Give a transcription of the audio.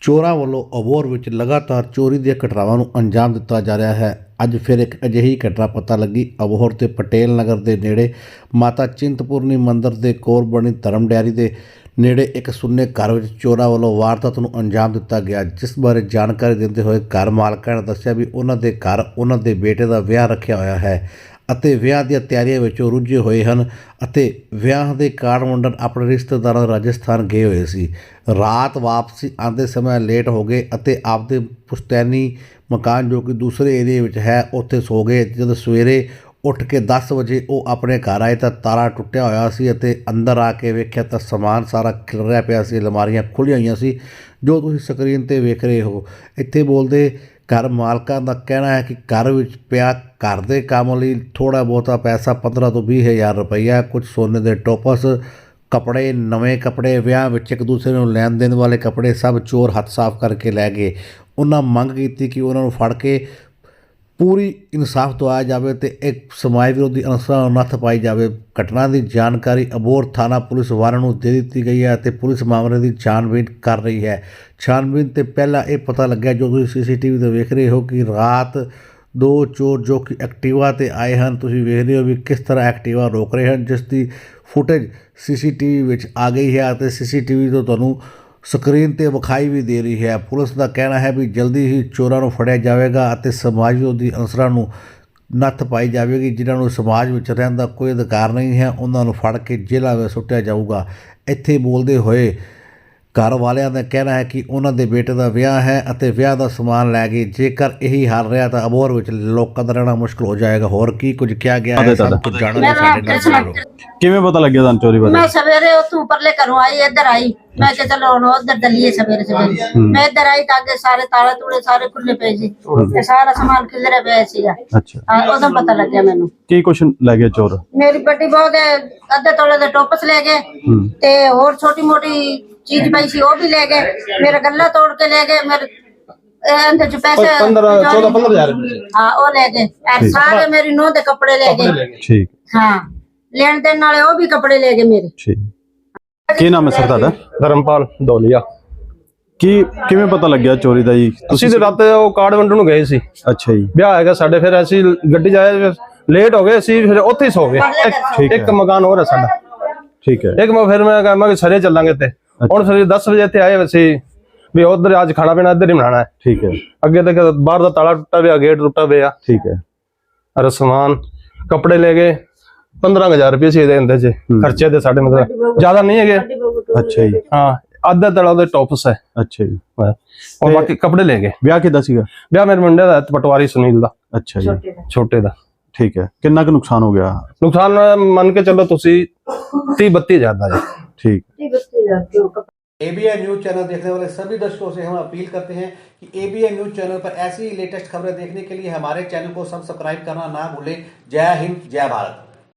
ਚੋਰਾਂ ਵੱਲੋਂ ਅਬੋਹਰ ਵਿੱਚ ਲਗਾਤਾਰ ਚੋਰੀ ਦੀਆਂ ਘਟਨਾਵਾਂ ਨੂੰ ਅੰਜਾਮ ਦਿੱਤਾ ਜਾ ਰਿਹਾ ਹੈ। ਅੱਜ ਫਿਰ ਇੱਕ ਅਜਿਹੀ ਘਟਨਾ ਪਤਾ ਲੱਗੀ। ਅਬੋਹਰ ਤੇ ਪਟੇਲ ਨਗਰ ਦੇ ਨੇੜੇ ਮਾਤਾ ਚਿੰਤਪੁਰਨੀ ਮੰਦਿਰ ਦੇ ਕੋਲ ਬਣੀ ਧਰਮ ਡੈਰੀ ਦੇ ਨੇੜੇ ਇੱਕ ਸੁੰਨੇ ਘਰ ਵਿੱਚ ਚੋਰਾਂ ਵੱਲੋਂ ਵਾਰਦਾਤ ਨੂੰ ਅੰਜਾਮ ਦਿੱਤਾ ਗਿਆ, ਜਿਸ ਬਾਰੇ ਜਾਣਕਾਰੀ ਦਿੰਦੇ ਹੋਏ ਘਰ ਮਾਲਕਾਂ ਨੇ ਦੱਸਿਆ ਵੀ ਉਹਨਾਂ ਦੇ ਘਰ ਉਹਨਾਂ ਦੇ ਬੇਟੇ ਦਾ ਵਿਆਹ ਰੱਖਿਆ ਹੋਇਆ ਹੈ। ਅਤੇ ਵਿਆਹ ਦੀਆਂ ਤਿਆਰੀਆਂ ਵਿੱਚ ਉਹ ਰੁੱਝੇ ਹੋਏ ਹਨ ਅਤੇ ਵਿਆਹ ਦੇ ਕਾਰਡ ਵੰਡਣ ਆਪਣੇ ਰਿਸ਼ਤੇਦਾਰਾਂ ਰਾਜਸਥਾਨ ਗਏ ਹੋਏ ਸੀ। ਰਾਤ ਵਾਪਸੀ ਆਉਂਦੇ ਸਮੇਂ ਲੇਟ ਹੋ ਗਏ ਅਤੇ ਆਪਦੇ ਪੁਸ਼ਤੈਨੀ ਮਕਾਨ ਜੋ ਕਿ ਦੂਸਰੇ ਏਰੀਏ ਵਿੱਚ ਹੈ, ਉੱਥੇ ਸੋ ਗਏ। ਜਦੋਂ ਸਵੇਰੇ ਉੱਠ ਕੇ 10 ਵਜੇ ਉਹ ਆਪਣੇ ਘਰ ਆਏ ਤਾਂ ਤਾਲਾ ਟੁੱਟਿਆ ਹੋਇਆ ਸੀ ਅਤੇ ਅੰਦਰ ਆ ਕੇ ਵੇਖਿਆ ਤਾਂ ਸਮਾਨ ਸਾਰਾ ਖਿਲਰਿਆ ਪਿਆ ਸੀ, ਅਲਮਾਰੀਆਂ ਖੁੱਲੀਆਂ ਹੋਈਆਂ ਸੀ। ਜੋ ਤੁਸੀਂ ਸਕਰੀਨ ਤੇ ਵੇਖ ਰਹੇ ਹੋ, ਇੱਥੇ ਬੋਲਦੇ ਘਰ ਮਾਲਕਾਂ ਦਾ ਕਹਿਣਾ ਹੈ ਕਿ ਘਰ ਵਿੱਚ ਪਿਆ ਘਰ ਦੇ ਕੰਮ ਲਈ ਥੋੜਾ ਬਹੁਤਾ ਪੈਸਾ 15 ਤੋਂ 20 ਹਜ਼ਾਰ ਰੁਪਈਆ, ਕੁਝ ਸੋਨੇ ਦੇ ਟੋਪਸ, ਕੱਪੜੇ, ਨਵੇਂ ਕੱਪੜੇ, ਵਿਆਹ ਵਿੱਚ ਇੱਕ ਦੂਸਰੇ ਨੂੰ ਲੈਣ ਦੇਣ ਵਾਲੇ ਕੱਪੜੇ ਸਭ ਚੋਰ ਹੱਥ ਸਾਫ਼ ਕਰਕੇ ਲੈ ਗਏ। ਉਹਨਾਂ ਮੰਗ ਕੀਤੀ ਕਿ ਉਹਨਾਂ ਨੂੰ ਫੜ ਕੇ ਪੂਰੀ ਇਨਸਾਫ ਦਵਾਇਆ ਜਾਵੇ ਤੇ ਇੱਕ ਸਮਾਜ ਵਿਰੋਧੀ ਅਨਸਰਾਂ ਨੂੰ ਨੱਥ ਪਾਈ ਜਾਵੇ। ਘਟਨਾ ਦੀ ਜਾਣਕਾਰੀ ਅਬੋਰ ਥਾਣਾ ਪੁਲਿਸ ਵਾਲਿਆਂ ਨੂੰ ਦੇ ਦਿੱਤੀ ਗਈ ਹੈ ਅਤੇ ਪੁਲਿਸ ਮਾਮਲੇ ਦੀ ਛਾਣਬੀਨ ਕਰ ਰਹੀ ਹੈ। ਛਾਣਬੀਨ ਤੇ ਪਹਿਲਾਂ ਇਹ ਪਤਾ ਲੱਗਿਆ ਜੋ ਤੁਸੀਂ ਸੀਸੀਟੀਵੀ ਤੇ ਵੇਖ ਰਹੇ ਹੋ ਕਿ ਰਾਤ ਦੋ ਚੋਰ ਜੋ ਕਿ ਐਕਟਿਵਾ ਤੇ ਆਏ ਹਨ, ਤੁਸੀਂ ਵੇਖ ਰਹੇ ਹੋ ਵੀ ਕਿਸ ਤਰ੍ਹਾਂ ਐਕਟਿਵਾ ਰੋਕ ਰਹੇ ਹਨ, ਜਿਸ ਦੀ ਫੁਟੇਜ ਸੀਸੀਟੀਵੀ ਵਿੱਚ ਆ ਗਈ ਹੈ ਅਤੇ ਸੀਸੀਟੀਵੀ ਤੋਂ ਤੁਹਾਨੂੰ ਸਕਰੀਨ ਤੇ ਵਿਖਾਈ ਵੀ ਦੇ ਰਹੀ ਹੈ। ਪੁਲਿਸ ਦਾ ਕਹਿਣਾ ਹੈ ਵੀ ਜਲਦੀ ਹੀ ਚੋਰਾਂ ਨੂੰ ਫੜਿਆ ਜਾਵੇਗਾ ਅਤੇ ਸਮਾਜ ਵਿਰੋਧੀ ਅਨਸਰਾਂ ਨੂੰ ਨੱਥ ਪਾਈ ਜਾਵੇਗੀ ਜਿਨ੍ਹਾਂ ਨੂੰ ਸਮਾਜ ਵਿੱਚ ਰਹਿਣ ਦਾ ਕੋਈ ਅਧਿਕਾਰ ਨਹੀਂ ਹੈ। ਉਹਨਾਂ ਨੂੰ ਫੜ ਕੇ ਜੇਲ੍ਹਾਂ ਵਿੱਚ ਸੁੱਟਿਆ ਜਾਊਗਾ। ਇੱਥੇ ਬੋਲਦੇ ਹੋਏ ਘਰ ਵਾਲਿਆਂ ਦਾ ਕਹਿਣਾ ਹੈ ਕਿ ਉਹਨਾਂ ਦੇ ਬੇਟੇ ਦਾ ਵਿਆਹ ਹੈ ਅਤੇ ਵਿਆਹ ਦਾ ਸਮਾਨ ਲੈ ਗਏ ਜੇਕਰ ਇਹੀ ਹਾਲ ਰਿਹਾ ਤਾਂ ਅਬੋਹਰ ਵਿੱਚ ਲੋਕਾਂ ਦਾ ਰਹਿਣਾ ਮੁਸ਼ਕਲ ਹੋ ਜਾਏਗਾ। ਹੋਰ ਕੀ ਕੁਝ ਕਿਹਾ ਗਿਆ ਹੈ? ਸਭ ਕੁਝ ਜਾਣਨ ਸਾਡੇ ਨਾਲ ਕਿਵੇਂ ਪਤਾ ਲੱਗਿਆ ਤੁਹਾਨੂੰ ਚੋਰੀ ਬਾਰੇ? ਮੈਂ ਸਵੇਰੇ ਉੱਥੋਂ ਪਰਲੇ ਘਰੋਂ ਆਈ ਇੱਧਰ ਆਈ। ਮੈਂ ਕਿਹਾ ਚਲੋ ਹੁਣ ਉੱਧਰ ਚੱਲੀਏ ਸਵੇਰੇ ਸਵੇਰੇ। ਮੈਂ ਇੱਧਰ ਆਈ ਤਾਂ ਅੱਗੇ ਸਾਰੇ ਤਾਲੇ ਤੂੜੇ ਸਾਰੇ ਖੁੱਲੇ ਪਏ ਸੀ ਤੇ ਸਾਰਾ ਸਮਾਨ ਖਿਲਰਿਆ ਪਿਆ ਸੀਗਾ। ਅੱਛਾ। ਹਾਂ ਉਦੋਂ ਪਤਾ ਲੱਗਿਆ ਮੈਨੂੰ। ਕੀ ਕੁਛ ਲੈ ਗਏ ਚੋਰ? ਮੇਰੀ ਬੱਡੀ ਬਹੁਤ ਅੱਧੇ ਤੋਲੇ ਦੇ ਟੋਪਸ ਲੈ ਗਏ ਹੂੰ। ਤੇ ਹੋਰ ਛੋਟੀ ਮੋਟੀ ਚੀਜ਼ ਪਈ ਸੀ ਉਹ ਵੀ ਲੈ ਗਏ। ਮੇਰਾ ਗੱਲਾ ਤੋੜ ਕੇ ਲੈ ਗਏ ਮੇਰੇ ਇਹਦੇ ਚ ਪੈਸੇ 15 14 15000 ਹਾਂ ਉਹ ਲੈ ਗਏ। ਐ ਸਾਰੇ ਮੇਰੀ ਨੂੰਹ ਦੇ ਕੱਪੜੇ ਲੈ ਗਏ। ਠੀਕ। ਹਾਂ ਲੈਣ ਦੇਣ ਨਾਲੇ ਉਹ ਵੀ ਕੱਪੜੇ ਲੈ ਗਏ ਮੇਰੇ। ਠੀਕ। ਕੀ ਨਾਮ ਹੈ ਸਰ ਤੁਹਾਡਾ? ਧਰਮਪਾਲ ਦੌਲੀਆ। ਕੀ ਕਿਵੇਂ ਪਤਾ ਲੱਗਿਆ ਚੋਰੀ ਦਾ ਜੀ? ਤੁਸੀਂ ਤੇ ਰਾਤ ਉਹ ਕਾਰਡ ਵੰਡਣ ਨੂੰ ਗਏ ਸੀ। ਅੱਛਾ ਜੀ। ਵਿਆਹ ਹੈਗਾ ਸਾਡੇ ਫਿਰ ਅਸੀਂ ਗੱਡੀ ਜਾਏ ਲੇਟ ਹੋ ਗਏ ਅਸੀਂ ਫਿਰ ਉੱਥੇ ਹੀ ਸੋ ਗਏ। ਠੀਕ ਇੱਕ-। ਇੱਕ ਮਕਾਨ ਹੋਰ ਹੈ ਸਾਡਾ। ਠੀਕ ਹੈ। ਇੱਕ ਮੈਂ ਫਿਰ ਮੈਂ ਕਹਾਂ ਮੈਂ ਕਿ ਸਰੇ ਚੱਲਾਂਗੇ ਤੇ ਹੁਣ ਸਰੇ 10 ਵਜੇ ਇੱਥੇ ਆਏ ਅਸੀਂ ਵੀ ਉਧਰ ਅੱਜ ਖਾਣਾ ਪੀਣਾ ਇੱਧਰ ਹੀ ਬਣਾਉਣਾ ਹੈ। ਠੀਕ ਹੈ। ਅੱਗੇ ਤੱਕ ਬਾਹਰ ਦਾ ਤਾਲਾ ਟੁੱਟਾ ਪਿਆ ਗੇਟ ਟੁੱਟਾ ਪਿਆ। ਠੀਕ ਹੈ। ਅਰ ਸਮਾਨ ਕੱਪੜੇ ਲੈ ਗਏ। 15000 ਰੁਪਏ ਸੀ ਇਹਦੇ ਅੰਦਰ ਚ ਖਰਚੇ ਦੇ ਸਾਡੇ ਮਤਲਬ ਜ਼ਿਆਦਾ ਨਹੀਂ ਹੈਗੇ ਅੱਛਾ ਜੀ ਹਾਂ ਅੱਧਾ ਤਲਾ ਉਹਦੇ ਟੌਪਸ ਹੈ ਅੱਛਾ ਜੀ ਉਹ ਬਾਕੀ ਕੱਪੜੇ ਲੈ ਗਏ ਵਿਆਹ ਕਿੱਦਾਂ ਸੀਗਾ ਵਿਆਹ ਮੇਰੇ ਮੁੰਡੇ ਦਾ ਹੈ, ਪਟਵਾਰੀ ਸੁਨੀਲ ਦਾ ਅੱਛਾ ਜੀ ਛੋਟੇ ਦਾ ਠੀਕ ਹੈ ਕਿੰਨਾ ਕੁ ਨੁਕਸਾਨ ਹੋ ਗਿਆ ਨੁਕਸਾਨ ਮੰਨ ਕੇ ਚੱਲੋ ਤੁਸੀਂ 30 32 ਹਜ਼ਾਰ ਦਾ ਜੀ ਠੀਕ एबीएन न्यूज चैनल देखने वाले सभी दर्शकों से हम अपील करते हैं कि एबीएन न्यूज चैनल पर ऐसी ही लेटेस्ट खबरें देखने के लिए हमारे चैनल को सब्सक्राइब करना ना भूलें जय हिंद जय भारत